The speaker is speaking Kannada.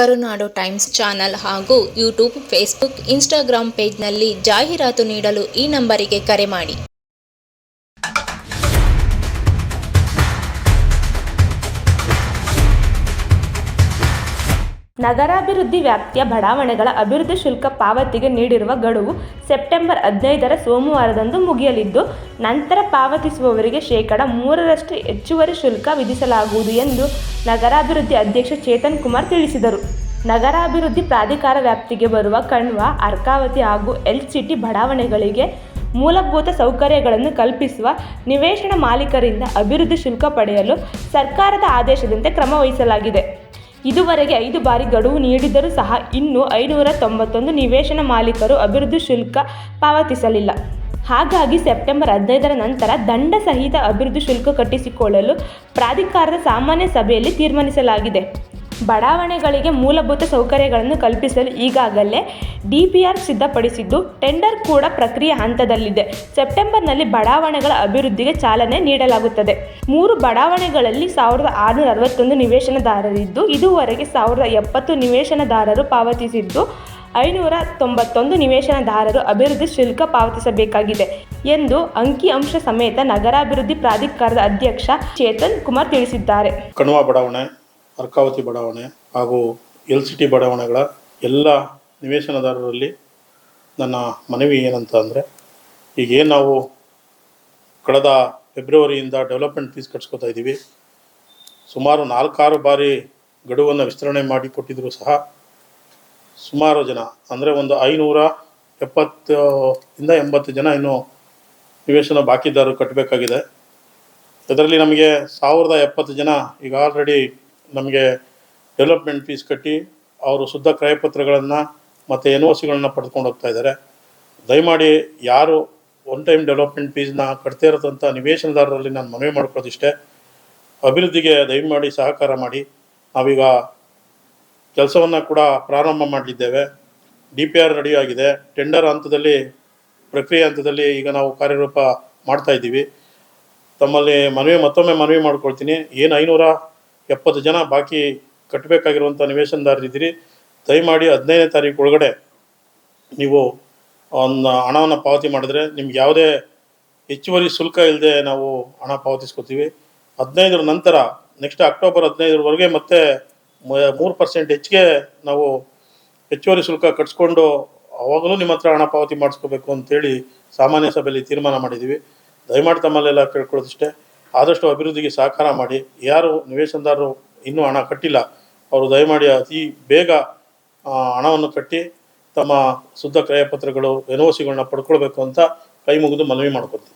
ಕರುನಾಡು ಟೈಮ್ಸ್ ಚಾನಲ್ ಹಾಗೂ ಯೂಟ್ಯೂಬ್ ಫೇಸ್ಬುಕ್ ಇನ್ಸ್ಟಾಗ್ರಾಂ ಪೇಜ್ನಲ್ಲಿ ಜಾಹೀರಾತು ನೀಡಲು ಈ ನಂಬರಿಗೆ ಕರೆ ಮಾಡಿ. ನಗರಾಭಿವೃದ್ಧಿ ವ್ಯಾಪ್ತಿಯ ಬಡಾವಣೆಗಳ ಅಭಿವೃದ್ಧಿ ಶುಲ್ಕ ಪಾವತಿಗೆ ನೀಡಿರುವ ಗಡುವು ಸೆಪ್ಟೆಂಬರ್ ಹದಿನೈದರ ಸೋಮವಾರದಂದು ಮುಗಿಯಲಿದ್ದು, ನಂತರ ಪಾವತಿಸುವವರಿಗೆ ಶೇಕಡ ಮೂರರಷ್ಟು ಹೆಚ್ಚುವರಿ ಶುಲ್ಕ ವಿಧಿಸಲಾಗುವುದು ಎಂದು ನಗರಾಭಿವೃದ್ಧಿ ಅಧ್ಯಕ್ಷ ಚೇತನ್ ಕುಮಾರ್ ತಿಳಿಸಿದರು. ನಗರಾಭಿವೃದ್ಧಿ ಪ್ರಾಧಿಕಾರ ವ್ಯಾಪ್ತಿಗೆ ಬರುವ ಕಣ್ವ, ಅರ್ಕಾವತಿ ಹಾಗೂ ಎಲ್ ಸಿಟಿ ಬಡಾವಣೆಗಳಿಗೆ ಮೂಲಭೂತ ಸೌಕರ್ಯಗಳನ್ನು ಕಲ್ಪಿಸುವ ನಿವೇಶನ ಮಾಲೀಕರಿಂದ ಅಭಿವೃದ್ಧಿ ಶುಲ್ಕ ಪಡೆಯಲು ಸರ್ಕಾರದ ಆದೇಶದಂತೆ ಕ್ರಮ ವಹಿಸಲಾಗಿದೆ. ಇದುವರೆಗೆ ಐದು ಬಾರಿ ಗಡುವು ನೀಡಿದರೂ ಸಹ ಇನ್ನೂ ಐನೂರ ತೊಂಬತ್ತೊಂದು ನಿವೇಶನ ಮಾಲೀಕರು ಅಭಿವೃದ್ಧಿ ಶುಲ್ಕ ಪಾವತಿಸಲಿಲ್ಲ. ಹಾಗಾಗಿ ಸೆಪ್ಟೆಂಬರ್ ಹದಿನೈದರ ನಂತರ ದಂಡ ಸಹಿತ ಅಭಿವೃದ್ಧಿ ಶುಲ್ಕ ಕಟ್ಟಿಸಿಕೊಳ್ಳಲು ಪ್ರಾಧಿಕಾರದ ಸಾಮಾನ್ಯ ಸಭೆಯಲ್ಲಿ ತೀರ್ಮಾನಿಸಲಾಗಿದೆ. ಬಡಾವಣೆಗಳಿಗೆ ಮೂಲಭೂತ ಸೌಕರ್ಯಗಳನ್ನು ಕಲ್ಪಿಸಲು ಈಗಾಗಲೇ ಡಿಪಿಆರ್ ಸಿದ್ಧಪಡಿಸಿದ್ದು, ಟೆಂಡರ್ ಕೂಡ ಪ್ರಕ್ರಿಯೆ ಹಂತದಲ್ಲಿದೆ. ಸೆಪ್ಟೆಂಬರ್ನಲ್ಲಿ ಬಡಾವಣೆಗಳ ಅಭಿವೃದ್ಧಿಗೆ ಚಾಲನೆ ನೀಡಲಾಗುತ್ತದೆ. ಮೂರು ಬಡಾವಣೆಗಳಲ್ಲಿ ಸಾವಿರದ ಆರುನೂರ ಅರವತ್ತೊಂದು ನಿವೇಶನದಾರರಿದ್ದು, ಇದುವರೆಗೆ ಸಾವಿರದ ಎಪ್ಪತ್ತು ನಿವೇಶನದಾರರು ಪಾವತಿಸಿದ್ದು ಐನೂರ ತೊಂಬತ್ತೊಂದು ನಿವೇಶನದಾರರು ಅಭಿವೃದ್ಧಿ ಶುಲ್ಕ ಪಾವತಿಸಬೇಕಾಗಿದೆ ಎಂದು ಅಂಕಿಅಂಶ ಸಮೇತ ನಗರಾಭಿವೃದ್ಧಿ ಪ್ರಾಧಿಕಾರದ ಅಧ್ಯಕ್ಷ ಚೇತನ್ ಕುಮಾರ್ ತಿಳಿಸಿದ್ದಾರೆ. ಕಣುವ ಬಡಾವಣೆ ಅರ್ಕಾವತಿ ಬಡಾವಣೆ ಹಾಗೂ ಎಲ್ ಸಿ ಟಿ ಬಡಾವಣೆಗಳ ಎಲ್ಲ ನಿವೇಶನದಾರರಲ್ಲಿ ನನ್ನ ಮನವಿ ಏನಂತ ಅಂದರೆ ಈಗೇನು ನಾವು ಕಳೆದ ಫೆಬ್ರವರಿಯಿಂದ ಡೆವಲಪ್ಮೆಂಟ್ ಫೀಸ್ ಕಟ್ಸ್ಕೊತಾ ಇದ್ದೀವಿ. ಸುಮಾರು ನಾಲ್ಕಾರು ಬಾರಿ ಗಡುವನ್ನು ವಿಸ್ತರಣೆ ಮಾಡಿ ಕೊಟ್ಟಿದ್ದರೂ ಸಹ ಸುಮಾರು ಜನ, ಅಂದರೆ ಒಂದು ಐನೂರ ಎಪ್ಪತ್ತು ಇಂದ ಎಂಬತ್ತು ಜನ ಇನ್ನು ನಿವೇಶನ ಬಾಕಿದಾರರು ಕಟ್ಟಬೇಕಾಗಿದೆ ಇದರಲ್ಲಿ ನಮಗೆ ಸಾವಿರದ ಎಪ್ಪತ್ತು ಜನ ಈಗ ಆಲ್ರೆಡಿ ನಮಗೆ ಡೆವಲಪ್ಮೆಂಟ್ ಫೀಸ್ ಕಟ್ಟಿ ಅವರು ಶುದ್ಧ ಕ್ರಯಪತ್ರಗಳನ್ನು ಮತ್ತು ಎನ್ ಓ ಸಿಗಳನ್ನ ಪಡ್ಕೊಂಡು ಹೋಗ್ತಾ ಇದ್ದಾರೆ ದಯಮಾಡಿ ಯಾರು ಒನ್ ಟೈಮ್ ಡೆವಲಪ್ಮೆಂಟ್ ಫೀಸ್ನ ಕಟ್ತಾ ಇರೋದಂಥ ನಿವೇಶನದಾರರಲ್ಲಿ ನಾನು ಮನವಿ ಮಾಡ್ಕೊಳ್ಳೋದಿಷ್ಟೇ ಅಭಿವೃದ್ಧಿಗೆ ದಯಮಾಡಿ ಸಹಕಾರ ಮಾಡಿ. ನಾವೀಗ ಕೆಲಸವನ್ನು ಕೂಡ ಪ್ರಾರಂಭ ಮಾಡಲಿದ್ದೇವೆ. ಡಿ ಪಿ ಆರ್ ರೆಡಿಯಾಗಿದೆ ಟೆಂಡರ್ ಹಂತದಲ್ಲಿ, ಪ್ರಕ್ರಿಯೆ ಹಂತದಲ್ಲಿ ಈಗ ನಾವು ಕಾರ್ಯರೂಪ ಮಾಡ್ತಾ ಇದ್ದೀವಿ. ತಮ್ಮಲ್ಲಿ ಮನವಿ, ಮತ್ತೊಮ್ಮೆ ಮನವಿ ಮಾಡ್ಕೊಳ್ತೀನಿ. ಏನು ಐನೂರ ಎಪ್ಪತ್ತು ಜನ ಬಾಕಿ ಕಟ್ಟಬೇಕಾಗಿರುವಂಥ ನಿವೇಶನದಾರರಿದ್ದೀರಿ. ದಯಮಾಡಿ ಹದಿನೈದನೇ ತಾರೀಕು ಒಳಗಡೆ ನೀವು ಒಂದು ಹಣವನ್ನು ಪಾವತಿ ಮಾಡಿದ್ರೆ ನಿಮ್ಗೆ ಯಾವುದೇ ಹೆಚ್ಚುವರಿ ಶುಲ್ಕ ಇಲ್ಲದೆ ನಾವು ಹಣ ಪಾವತಿಸ್ಕೋತೀವಿ. ಹದಿನೈದರ ನಂತರ ನೆಕ್ಸ್ಟ್ ಅಕ್ಟೋಬರ್ ಹದಿನೈದರವರೆಗೆ ಮತ್ತೆ ಮೂರು ಪರ್ಸೆಂಟ್ ಹೆಚ್ಚಿಗೆ ನಾವು ಹೆಚ್ಚುವರಿ ಶುಲ್ಕ ಕಟ್ಸ್ಕೊಂಡು ಅವಾಗಲೂ ನಿಮ್ಮ ಹತ್ರ ಹಣ ಪಾವತಿ ಮಾಡಿಸ್ಕೋಬೇಕು ಅಂತೇಳಿ ಸಾಮಾನ್ಯ ಸಭೆಯಲ್ಲಿ ತೀರ್ಮಾನ ಮಾಡಿದ್ದೀವಿ. ದಯಮಾಡಿ ತಮ್ಮಲ್ಲೆಲ್ಲ ಕೇಳ್ಕೊಳ್ಳೋದಿಷ್ಟೇ ಆದಷ್ಟು ಅಭಿವೃದ್ಧಿಗೆ ಸಹಕಾರ ಮಾಡಿ. ಯಾರು ನಿವೇಶನದಾರರು ಇನ್ನೂ ಹಣ ಕಟ್ಟಿಲ್ಲ. ಅವರು ದಯಮಾಡಿ ಅತಿ ಬೇಗ ಹಣವನ್ನು ಕಟ್ಟಿ ತಮ್ಮ ಶುದ್ಧ ಕ್ರಯಪತ್ರಗಳು ಎನ್ ಒ ಸಿಗಳನ್ನ ಪಡ್ಕೊಳ್ಬೇಕು ಅಂತ ಕೈ ಮುಗಿದು ಮನವಿ ಮಾಡ್ಕೊತೀನಿ.